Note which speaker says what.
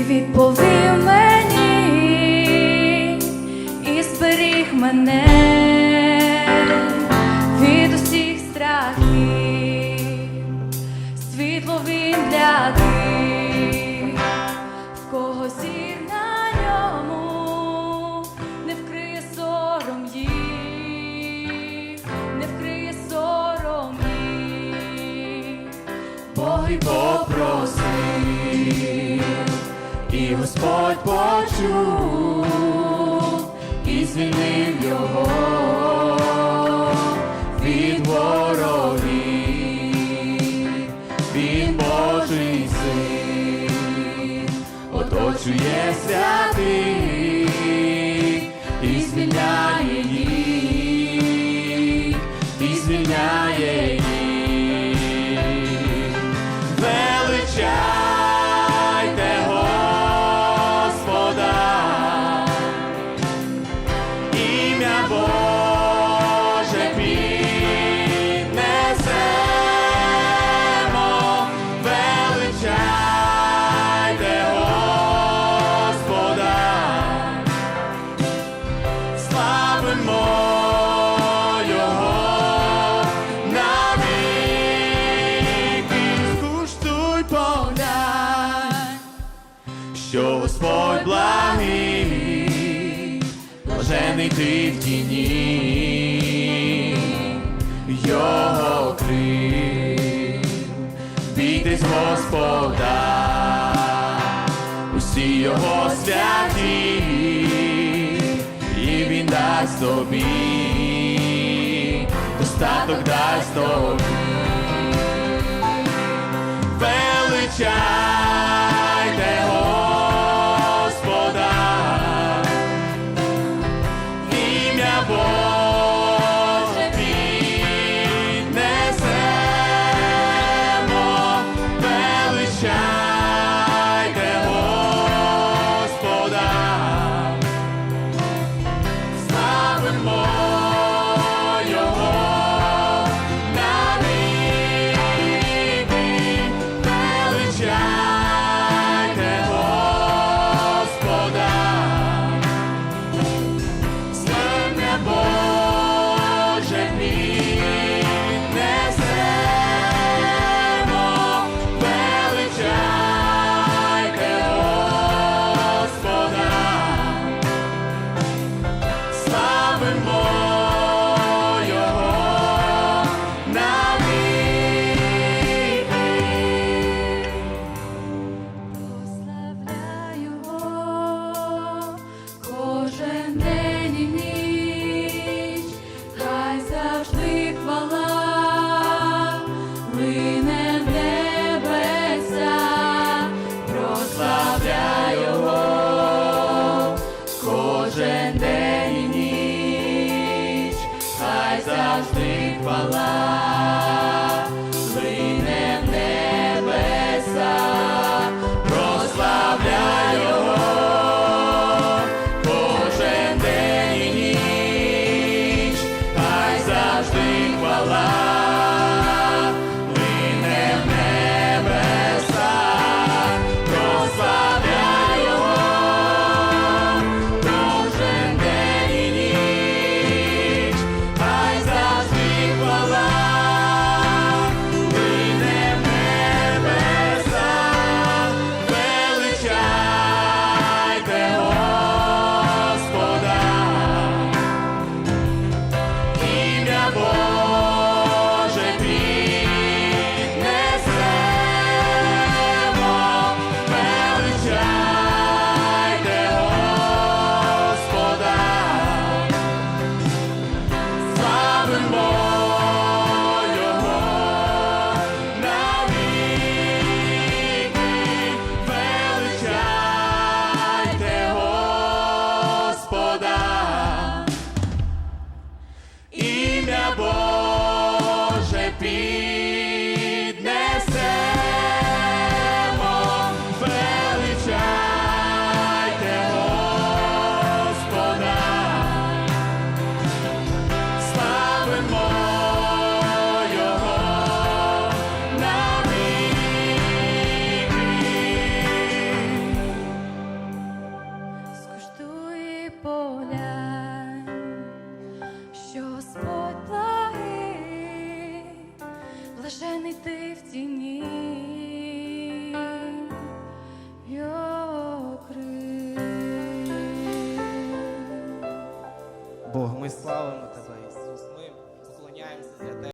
Speaker 1: відповів мені і зберіг мене від усіх страхів, світло він для тих, в кого зір на ньому не вкриє сором їх, не вкриє сором їх.
Speaker 2: Бог і попросив, Господь почув, і звільнив його від ворогів, він Божий син, оточує святих і звільняє їх, і звільняє їх. Боже піднесемо, величайте Господа, славимо що Господь благий, блажений ти в тіні, його крил, бійтесь Господа, усі його святі, і він дасть тобі, достаток дасть тобі. Славимо